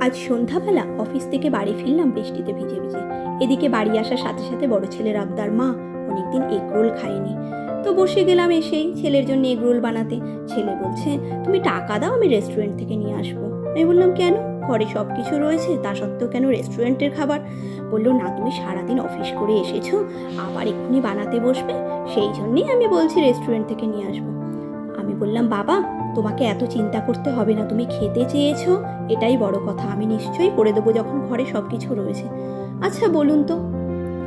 আজ সন্ধ্যাবেলা অফিস থেকে বাড়ি ফিরলাম বৃষ্টিতে ভিজে ভিজে। এদিকে বাড়ি আসার সাথে সাথে বড় ছেলের আবদার মা, অনেকদিন এগরোল খায়নি। তো বসে গেলাম এসেই ছেলের জন্য এগরোল বানাতে। ছেলে বলছে, তুমি টাকা দাও, আমি রেস্টুরেন্ট থেকে নিয়ে আসব। আমি বললাম, কেন? ঘরে সব কিছু রয়েছে, তা সত্ত্বেও কেন রেস্টুরেন্টের খাবার? বলল, না, তুমি সারাদিন অফিস করে এসেছ, আবার এক্ষুনি বানাতে বসবে, সেই জন্যেই আমি বলছি রেস্টুরেন্ট থেকে নিয়ে আসব। আমি বললাম, বাবা তোমাকে এত চিন্তা করতে হবে না, তুমি খেতে চেয়েছো? এটাই বড় কথা, আমি নিশ্চয়ই করে দেবো যখন ঘরে সব কিছু রয়েছে। আচ্ছা বলুন তো,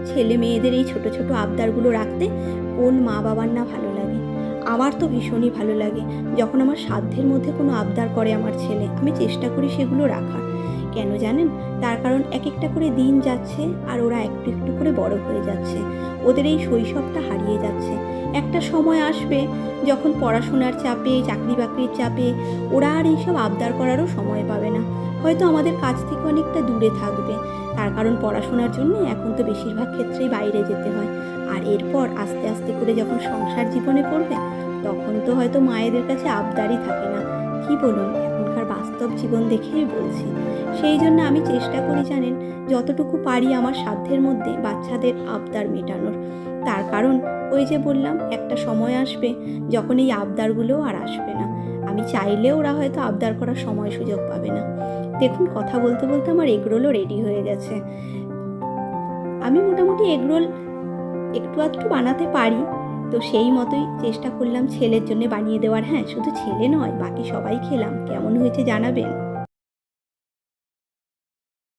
ছেলে মেয়েদের এই ছোট ছোট আবদারগুলো রাখতে কোন মা বাবার না ভালো লাগে? আমার তো ভীষণই ভালো লাগে, যখন আমার সাধ্যের মধ্যে কোনো আবদার করে আমার ছেলে, আমি চেষ্টা করি সেগুলো রাখার। কেন জানেন? তার কারণ এক একটা করে দিন যাচ্ছে আর ওরা একটু একটু করে বড় হয়ে যাচ্ছে। ওদের এই শৈশবটা হারিয়ে যাচ্ছে। একটা সময় আসবে যখন পড়াশোনার চাপে চাকরি বাকরির চাপে ওরা আর এইসব আবদার করারও সময় পাবে না। হয়তো আমাদের কাছ থেকে অনেকটা দূরে থাকবে। তার কারণ পড়াশোনার জন্য এখন তো বেশিরভাগ ক্ষেত্রেই বাইরে যেতে হয়। আর এরপর আস্তে আস্তে করে যখন সংসার জীবনে পড়বে, তখন তো হয়তো মায়েদের কাছে আবদারই থাকে না। কি বলুন, এখনকার বাস্তব জীবন দেখেই বলছি। সেই জন্য আমি চেষ্টা করি জানেন, যতটুকু পারি আমার সাধ্যের মধ্যে বাচ্চাদের আবদার মেটানোর। তার কারণ ওই যে বললাম, একটা সময় আসবে যখন এই আবদারগুলোও আর আসবে না। আমি চাইলেও ওরা হয়তো আবদার করার সময় সুযোগ পাবে না। দেখুন, কথা বলতে বলতে আমার এগরোলও রেডি হয়ে গেছে। আমি মোটামুটি এগরোল একটু আধটু বানাতে পারি। তো সেই মতোই চেষ্টা করলাম ছেলের জন্য বানিয়ে দেওয়ার। হ্যাঁ শুধু ছেলে নয়, বাকি সবাই খেলাম। কেমন হয়েছে জানাবেন?